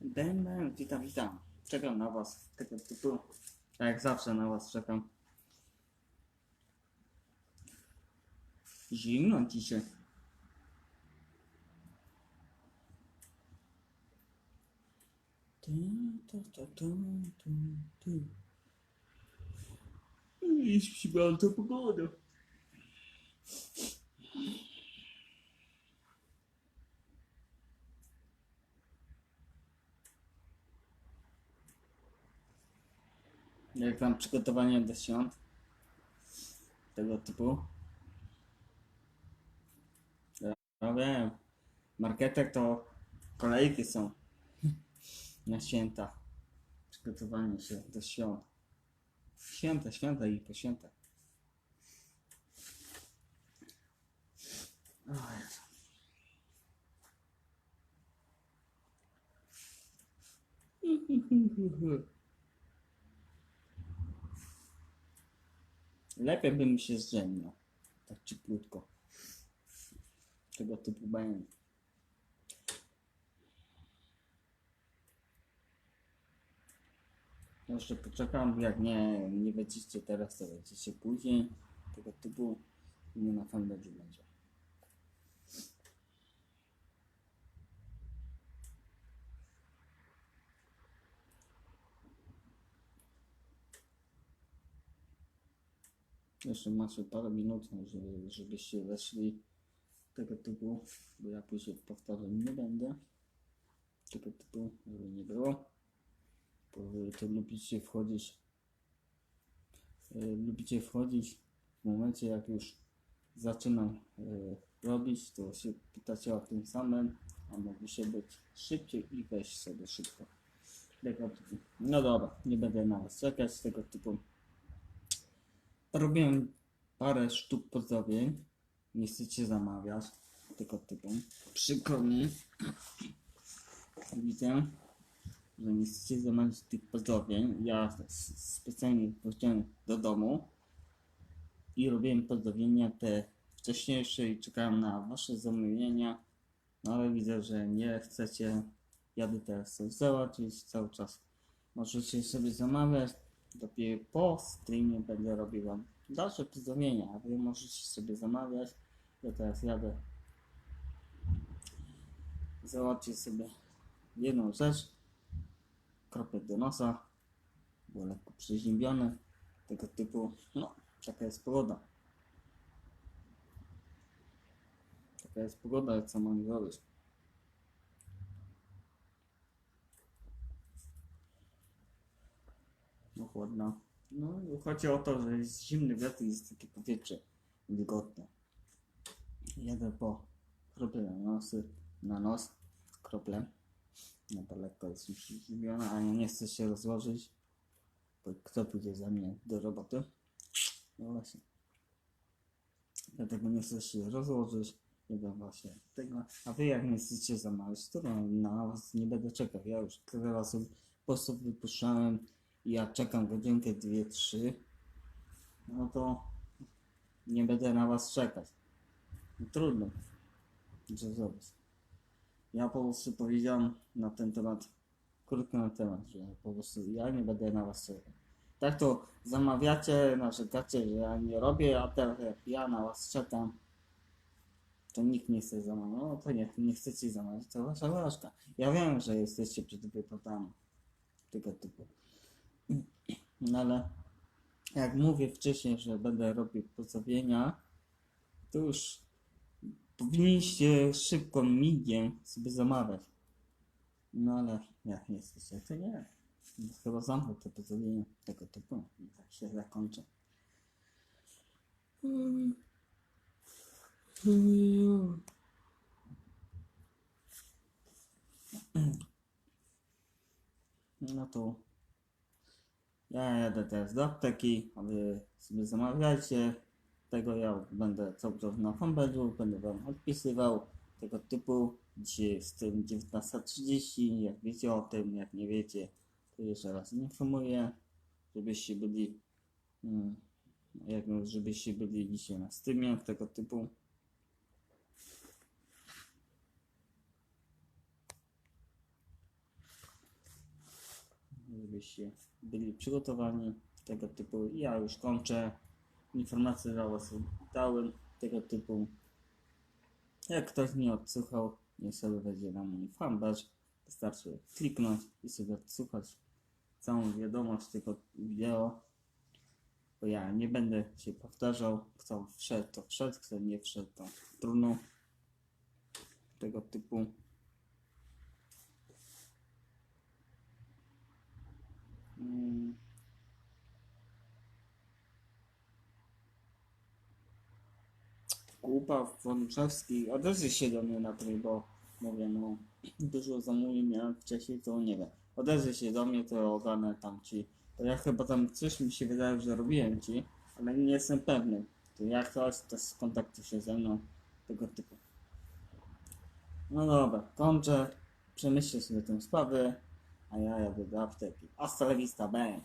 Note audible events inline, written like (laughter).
Będę, witam, witam. Czekam na was. Tego typu. Tak jak zawsze na was czekam. Zimno dzisiaj. Jest śpiąca pogoda. Jak tam przygotowanie do świąt? Tego typu? Ja wiem. Marketek to kolejki są na święta. Przygotowanie się do świąt. Święta, święta i po świętach. O (laughs) Lepiej bym się zrzemnął. Tak cieplutko. Tego typu bajeń. Jeszcze poczekam, jak nie, nie będziecie teraz, to będziecie później. Tego typu nie na fanpage'u będzie. Jeszcze macie parę minut, żeby, żebyście weszli tego typu, bo ja później powtarzać nie będę. Tego typu, żeby nie było. Bo wy to lubicie wchodzić, e, lubicie wchodzić w momencie jak już zaczynam e, robić, to się pytacie o tym samym, a mogliście być szybciej i wejść sobie szybko. No dobra, nie będę na was czekać, tego typu. Robiłem parę sztuk pozdrowień. Nie chcecie zamawiać tego typu. Przykro mi. Widzę, że nie chcecie zamawiać tych pozdrowień. Ja specjalnie wróciłem do domu i robiłem pozdrowienia te wcześniejsze i czekałem na wasze zamówienia. No ale widzę, że nie chcecie. Jadę teraz coś załatwić cały czas. Możecie sobie zamawiać. Dopiero po streamie będę robił wam dalsze pozdrowienia, a wy możecie sobie zamawiać. Ja teraz jadę załatwię sobie jedną rzecz. Kropek do nosa. Było lekko przeziębione. Tego typu, no, taka jest pogoda. Taka jest pogoda, co mam zrobić. No chłodno. No chodzi o to, że jest zimny wiatr i jest takie powietrze wilgotne. Jadę po krople na nosy, na nos, krople. No to lekko jest już zziemiona, a nie chce się rozłożyć. Bo kto pójdzie za mnie do roboty? No właśnie. Dlatego nie chcę się rozłożyć. Jeden właśnie tego. A wy jak nie chcecie zamawiać, to na was nie będę czekał. Ja już tyle razy postów wypuszczałem. Ja czekam godzinkę, dwie, trzy. No to nie będę na was czekać. No, trudno. Co zrobić? Ja po prostu powiedziałem na ten temat, krótko na temat, że po prostu ja nie będę na was czekał. Tak to zamawiacie, narzekacie, że ja nie robię, a teraz jak ja na was czekam, to nikt nie chce zamawiać. No to nie, nie chcecie zamawiać, to wasza łażka. Ja wiem, że jesteście przed wypłatami tego typu. No ale jak mówię wcześniej, że będę robił pozdrowienia, to już powinniście szybko migiem sobie zamawiać. No ale jak nie chcecie, to nie. Chyba zamknę te pozdrowienia tego typu tak się zakończę. No to ja jadę teraz do apteki, a wy sobie zamawiajcie. Tego ja będę cały czas na fanpage'u, będę wam odpisywał tego typu. Dzisiaj jest 19.30, jak wiecie o tym, jak nie wiecie, to jeszcze raz informuję, żebyście byli, mm, jak, żebyście byli dzisiaj na streamie tego typu. Żebyście byli przygotowani tego typu. Ja już kończę. Informacje dla Was dałem tego typu. Jak ktoś nie odsłuchał, niech sobie wejdzie na mój fanpage. Wystarczy kliknąć i sobie odsłuchać całą wiadomość tego wideo. Bo ja nie będę się powtarzał. Kto wszedł, to wszedł, kto nie wszedł, to trudno. Tego typu. Mm. Kupa Wączewski odezwie się do mnie na tej, bo mówię, no dużo zamówień miałem wcześniej, to nie wiem. Odezwie się do mnie, to ogarnę tam ci. To ja chyba tam coś mi się wydaje, że robiłem ci, ale nie jestem pewny. To jak coś, to skontaktuj się ze mną, tego typu. No dobra, kończę. Przemyślcie sobie tę sprawę, a ja jadę do apteki. Hasta la vista, bang!